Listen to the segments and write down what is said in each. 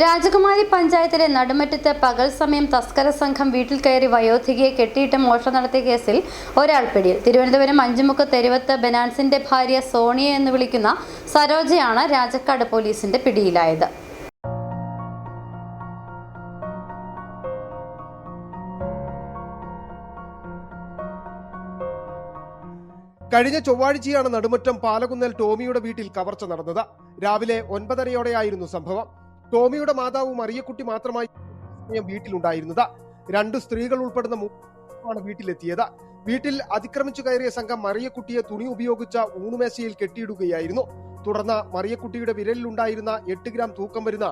രാജകുമാരി പഞ്ചായത്തിലെ നടുമറ്റത്ത് പകൽ സമയം തസ്കര സംഘം വീട്ടിൽ കയറി വയോധികയെ കെട്ടിയിട്ട് മോഷണം നടത്തിയ കേസിൽ ഒരാൾ പിടിയിൽ. തിരുവനന്തപുരം അഞ്ചുമുക്ക് തെരുവത്ത് ബെനാൻസിന്റെ ഭാര്യ സോണിയ എന്ന് വിളിക്കുന്ന സരോജയാണ് രാജക്കാട് പോലീസിന്റെ പിടിയിലായത്. കഴിഞ്ഞ ചൊവ്വാഴ്ചയാണ് നടുമുറ്റം പാലകുന്നൽ ടോമിയുടെ വീട്ടിൽ കവർച്ച നടന്നത്. രാവിലെ ഒൻപതരയോടെയായിരുന്നു സംഭവം. ടോമിയുടെ മാതാവ് മറിയക്കുട്ടി മാത്രമായി വീട്ടിലുണ്ടായിരുന്നത്. രണ്ട് സ്ത്രീകൾ ഉൾപ്പെടുന്ന മൂന്നാണ് വീട്ടിലെത്തിയത്. വീട്ടിൽ അതിക്രമിച്ചു കയറിയ സംഘം മറിയക്കുട്ടിയെ തുണി ഉപയോഗിച്ച ഊണുമേശയിൽ കെട്ടിയിടുകയായിരുന്നു. തുടർന്ന് മറിയക്കുട്ടിയുടെ വിരലിലുണ്ടായിരുന്ന എട്ട് ഗ്രാം തൂക്കം വരുന്ന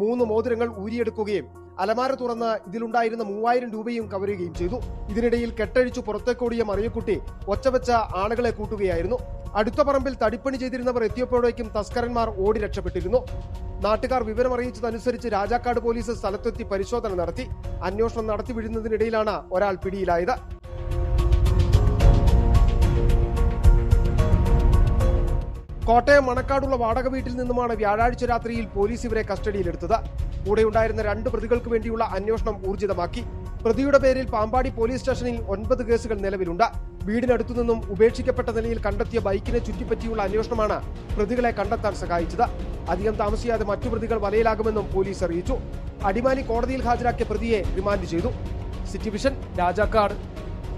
മൂന്ന് മോതിരങ്ങൾ ഊരിയെടുക്കുകയും അലമാര തുറന്ന് ഇതിലുണ്ടായിരുന്ന മൂവായിരം രൂപയും കവരുകയും ചെയ്തു. ഇതിനിടയിൽ കെട്ടഴിച്ചു പുറത്തേക്കോടിയ മറിയക്കുട്ടി ഒച്ചവെച്ച ആളുകളെ കൂട്ടുകയായിരുന്നു. അടുത്ത പറമ്പിൽ തടിപ്പണി ചെയ്തിരുന്നവർ എത്തിയപ്പോഴേക്കും തസ്കരന്മാർ ഓടി രക്ഷപ്പെട്ടിരുന്നു. നാട്ടുകാർ വിവരമറിയിച്ചതനുസരിച്ച് രാജാക്കാട് പോലീസ് സ്ഥലത്തെത്തി പരിശോധന നടത്തി. അന്വേഷണം നടത്തി വിടുന്നതിനിടയിലാണ് ഒരാൾ പിടിയിലായത്. കോട്ടയം മണക്കാടുള്ള വാടക വീട്ടിൽ നിന്നുമാണ് വ്യാഴാഴ്ച രാത്രിയിൽ പോലീസ് ഇവരെ കസ്റ്റഡിയിലെടുത്തത്. കൂടെയുണ്ടായിരുന്ന രണ്ട് പ്രതികൾക്ക് വേണ്ടിയുള്ള അന്വേഷണം ഊർജിതമാക്കി. പ്രതിയുടെ പേരിൽ പാമ്പാടി പോലീസ് സ്റ്റേഷനിൽ ഒൻപത് കേസുകൾ നിലവിലുണ്ട്. വീടിനടുത്തു നിന്നും ഉപേക്ഷിക്കപ്പെട്ട നിലയിൽ കണ്ടെത്തിയ ബൈക്കിനെ ചുറ്റിപ്പറ്റിയുള്ള അന്വേഷണമാണ് പ്രതികളെ കണ്ടെത്താൻ സഹായിച്ചത്. അധികം താമസിയാതെ മറ്റു പ്രതികൾ വലയിലാകുമെന്നും പോലീസ് അറിയിച്ചു. അടിമാലി കോടതിയിൽ ഹാജരാക്കിയ പ്രതിയെ റിമാൻഡ് ചെയ്തു. City vision Rajakkad.